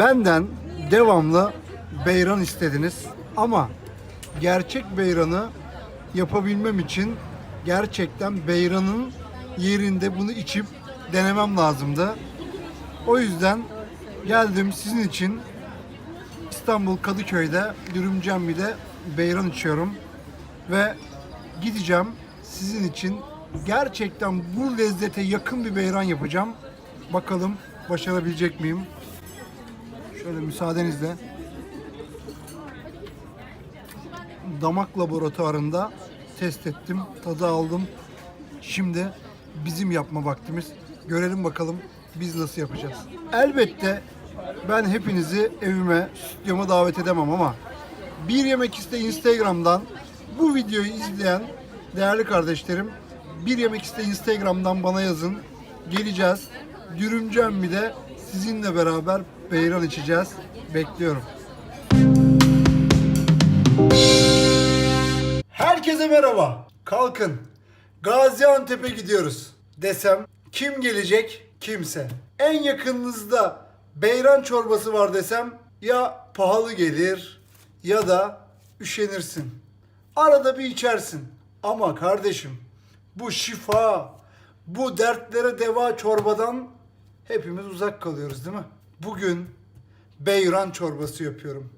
Benden devamlı beyran istediniz ama gerçek beyranı yapabilmem için gerçekten beyranın yerinde bunu içip denemem lazımdı. O yüzden geldim sizin için İstanbul Kadıköy'de Dürümcemmi'de beyran içiyorum ve gideceğim sizin için gerçekten bu lezzete yakın bir beyran yapacağım. Bakalım başarabilecek miyim? Şöyle müsaadenizle. Damak laboratuvarında test ettim, tadı aldım. Şimdi bizim yapma vaktimiz. Görelim bakalım biz nasıl yapacağız. Elbette ben hepinizi evime, stüdyoma davet edemem ama bir yemek iste Instagram'dan bu videoyu izleyen değerli kardeşlerim bir yemek iste Instagram'dan bana yazın. Geleceğiz. Dürümcü de sizinle beraber beyran içeceğiz. Bekliyorum. Herkese merhaba. Kalkın. Gaziantep'e gidiyoruz desem kim gelecek? Kimse. En yakınınızda beyran çorbası var desem ya pahalı gelir ya da üşenirsin. Arada bir içersin. Ama kardeşim bu şifa, bu dertlere deva çorbadan hepimiz uzak kalıyoruz değil mi? Bugün beyran çorbası yapıyorum.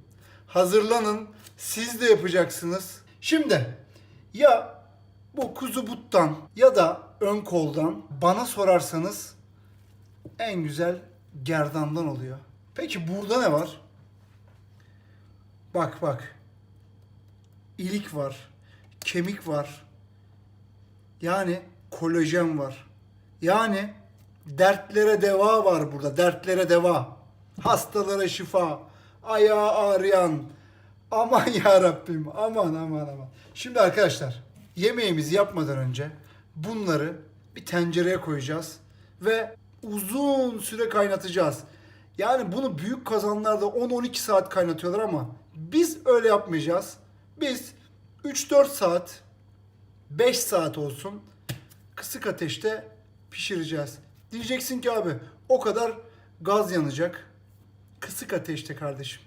Hazırlanın, siz de yapacaksınız. Şimdi ya bu kuzu buttan ya da ön koldan bana sorarsanız en güzel gerdandan oluyor. Peki burada ne var? Bak bak. İlik var, kemik var. Yani kolajen var. Yani dertlere deva var burada. Dertlere deva. Hastalara şifa. Ayağı ağrıyan. Aman ya Rabbim. Aman aman aman. Şimdi arkadaşlar yemeğimizi yapmadan önce bunları bir tencereye koyacağız ve uzun süre kaynatacağız. Yani bunu büyük kazanlarda 10-12 saat kaynatıyorlar ama biz öyle yapmayacağız. Biz 3-4 saat 5 saat olsun kısık ateşte pişireceğiz. Diyeceksin ki abi o kadar gaz yanacak. Kısık ateşte kardeşim.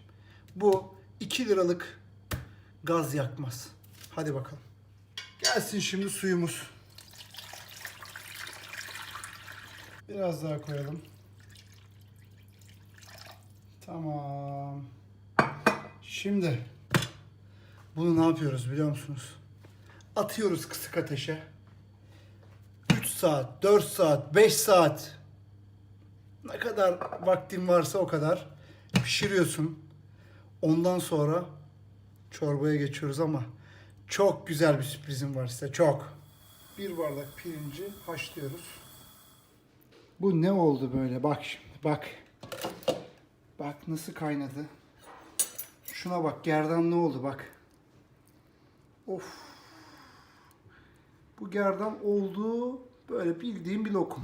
Bu 2 liralık gaz yakmaz. Hadi bakalım. Gelsin şimdi suyumuz. Biraz daha koyalım. Tamam. Şimdi bunu ne yapıyoruz biliyor musunuz? Atıyoruz kısık ateşe. 3 saat, 4 saat, 5 saat ne kadar vaktin varsa o kadar pişiriyorsun. Ondan sonra çorbaya geçiyoruz ama çok güzel bir sürprizim var size çok. Bir bardak pirinci haşlıyoruz. Bu ne oldu böyle? Bak şimdi bak. Bak nasıl kaynadı. Şuna bak gerdan ne oldu bak. Of. Bu gerdan olduğu böyle bildiğim bir lokum.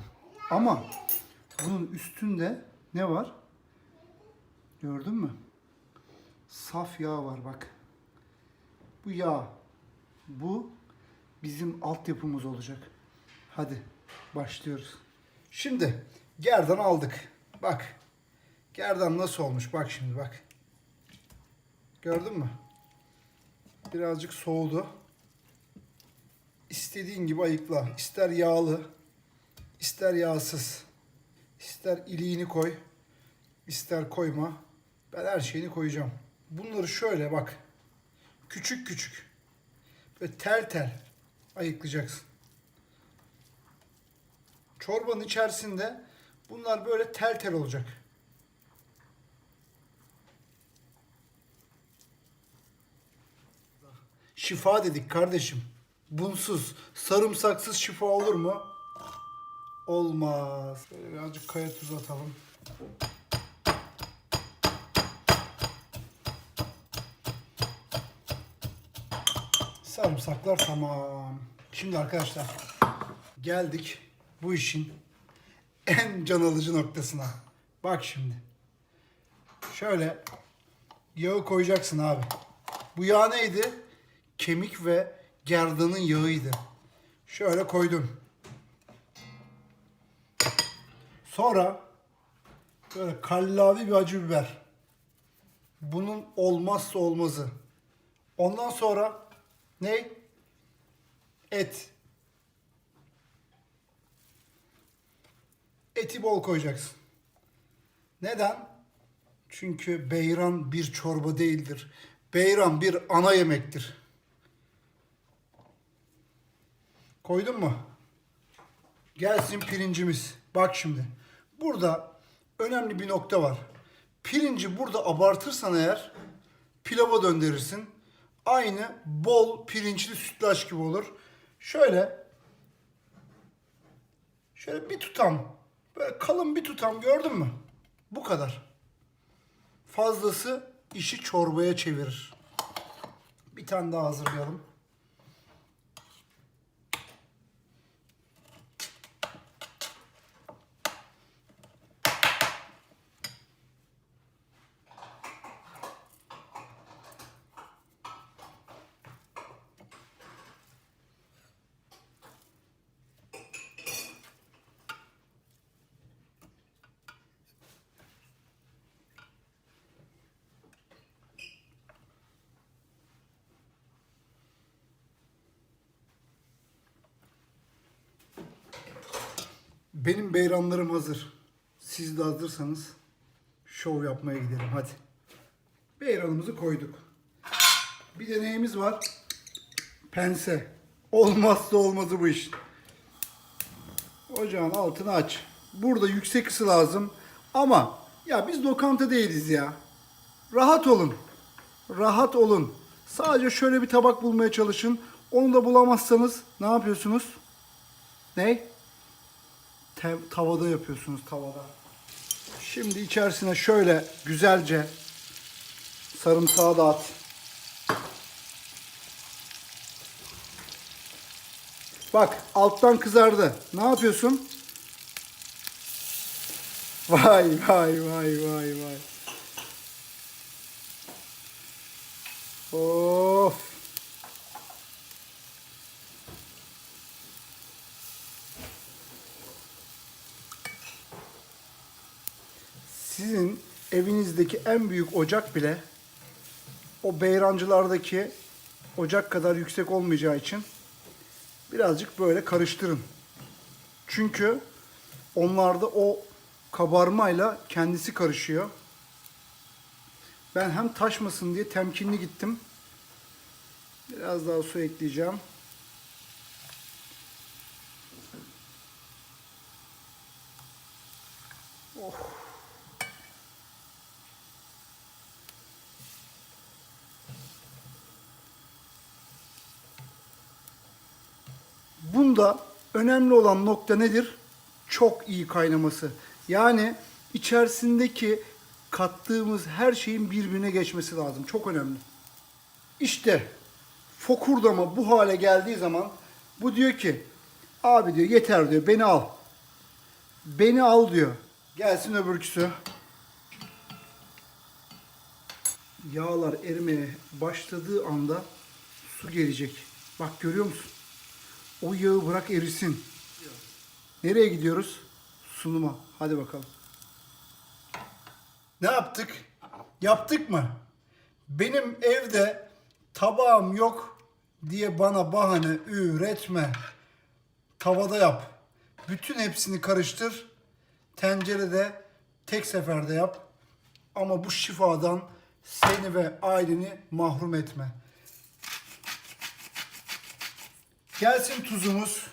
Ama bunun üstünde ne var? Gördün mü? Saf yağ var bak. Bu yağ. Bu bizim altyapımız olacak. Hadi başlıyoruz. Şimdi gerdan aldık. Bak. Gerdan nasıl olmuş? Bak şimdi bak. Gördün mü? Birazcık soğudu. İstediğin gibi ayıkla. İster yağlı, ister yağsız. İster iliğini koy, ister koyma. Ben her şeyini koyacağım. Bunları şöyle bak. Küçük küçük. Ve tel tel ayıklayacaksın. Çorbanın içerisinde bunlar böyle tel tel olacak. Şifa dedik kardeşim. Bunsuz, sarımsaksız şifa olur mu? Olmaz. Böyle birazcık kaya tuzu atalım. Sarımsaklar tamam. Şimdi arkadaşlar geldik bu işin en can alıcı noktasına. Bak şimdi. Şöyle yağı koyacaksın abi. Bu yağ neydi? Kemik ve gerdanın yağıydı. Şöyle koydum. Sonra Böyle kallavi bir acı biber. Bunun olmazsa olmazı. Ondan sonra ne? Et. Eti bol koyacaksın. Neden? Çünkü beyran bir çorba değildir. Beyran bir ana yemektir. Koydun mu? Gelsin pirincimiz. Bak şimdi. Burada önemli bir nokta var. Pirinci burada abartırsan eğer pilava döndürürsün. Aynı bol pirinçli sütlaç gibi olur. Şöyle şöyle bir tutam böyle kalın bir tutam gördün mü? Bu kadar. Fazlası işi çorbaya çevirir. Bir tane daha hazırlayalım. Benim beyranlarım hazır. Siz de hazırsanız şov yapmaya gidelim hadi. Beyranımızı koyduk. Bir de neyimiz var? Pense. Olmazsa olmazı bu iş. Ocağın altını aç. Burada yüksek ısı lazım. Ama ya biz lokanta değiliz ya. Rahat olun. Rahat olun. Sadece şöyle bir tabak bulmaya çalışın. Onu da bulamazsanız ne yapıyorsunuz? Ne? Tavada yapıyorsunuz tavada. Şimdi içerisine şöyle güzelce sarımsağı da at. Bak alttan kızardı. Ne yapıyorsun? Vay vay vay vay vay. Of. Sizin evinizdeki en büyük ocak bile o beyrancılardaki ocak kadar yüksek olmayacağı için birazcık böyle karıştırın. Çünkü onlarda o kabarmayla kendisi karışıyor. Ben hem taşmasın diye temkinli gittim. Biraz daha su ekleyeceğim. Bunda önemli olan nokta nedir? Çok iyi kaynaması. Yani içerisindeki kattığımız her şeyin birbirine geçmesi lazım. Çok önemli. İşte fokurdama bu hale geldiği zaman bu diyor ki abi diyor yeter diyor beni al. Beni al diyor. Gelsin öbürküsü. Yağlar erimeye başladığı anda su gelecek. Bak görüyor musun? O yağı bırak erisin. Nereye gidiyoruz? Sunuma. Hadi bakalım. Ne yaptık? Yaptık mı? Benim evde tabağım yok diye bana bahane üretme. Tavada yap. Bütün hepsini karıştır. Tencerede tek seferde yap. Ama bu şifadan seni ve aileni mahrum etme. Gelsin tuzumuz.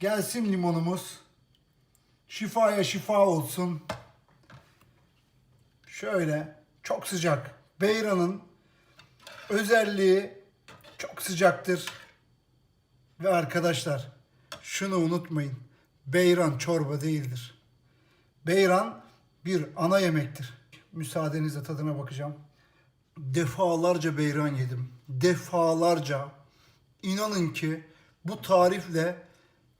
Gelsin limonumuz. Şifaya şifa olsun. Şöyle çok sıcak. Beyranın özelliği çok sıcaktır. Ve arkadaşlar şunu unutmayın. Beyran çorba değildir. Beyran bir ana yemektir. Müsaadenizle tadına bakacağım. Defalarca beyran yedim. Defalarca. İnanın ki bu tarifle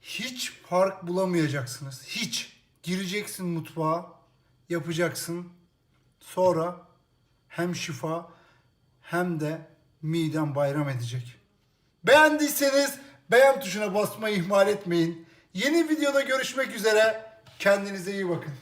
hiç fark bulamayacaksınız. Hiç. Gireceksin mutfağa, yapacaksın. Sonra hem şifa hem de miden bayram edecek. Beğendiyseniz beğen tuşuna basmayı ihmal etmeyin. Yeni videoda görüşmek üzere. Kendinize iyi bakın.